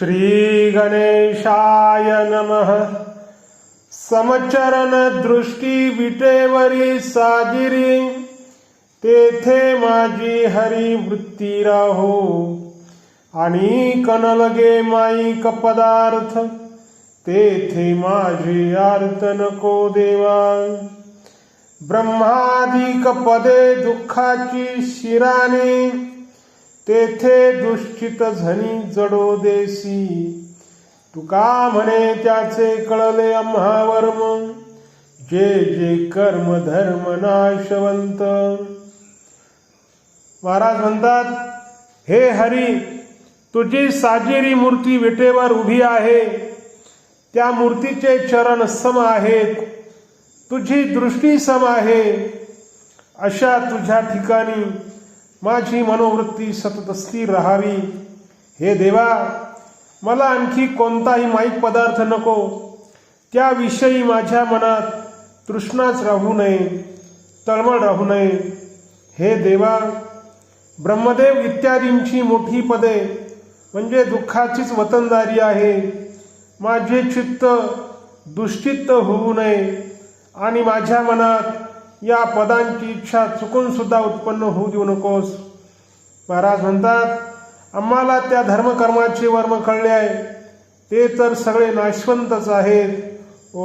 श्रीगणेशाय नमः। समचरण दृष्टी विटेवरी साजिरी तेथे माझी हरी वृत्ती राहो। आणि कनलगे माईक पदार्थ तेथे माझे आर्त नको देवा। ब्रह्मादिक पदे दुःखाची शिराने। तेथे दुष्चित झनी जडो देसी. तुका म्हणे त्याचे कळले आम्हावर्म जे जे कर्म धर्म नाशवंत. महाराज म्हणतात हे हरी तुझी साजेरी मूर्ती विटेवर उभी आहे. त्या मूर्तीचे चरण सम आहेत. तुझी दृष्टी सम आहे. अशा तुझ्या ठिकाणी माझी मनोवृत्ती सतत स्थिर राहावी. हे देवा मला आणखी कोणताही माईक पदार्थ नको. त्याविषयी माझ्या मनात तृष्णाच राहू नये तळमळ राहू नये. हे देवा ब्रह्मदेव इत्यादींची मोठी पदे म्हणजे दुःखाचीच वतनदारी आहे. माझे चित्त दुश्चित्त होऊ नये आणि माझ्या मनात या पदांची इच्छा चुकून सुद्धा उत्पन्न होऊ देऊ नकोस. महाराज म्हणतात आम्हाला त्या धर्मकर्माचे वर्म कळले आहे. ते तर सगळे नाशवंतच आहेत. ओ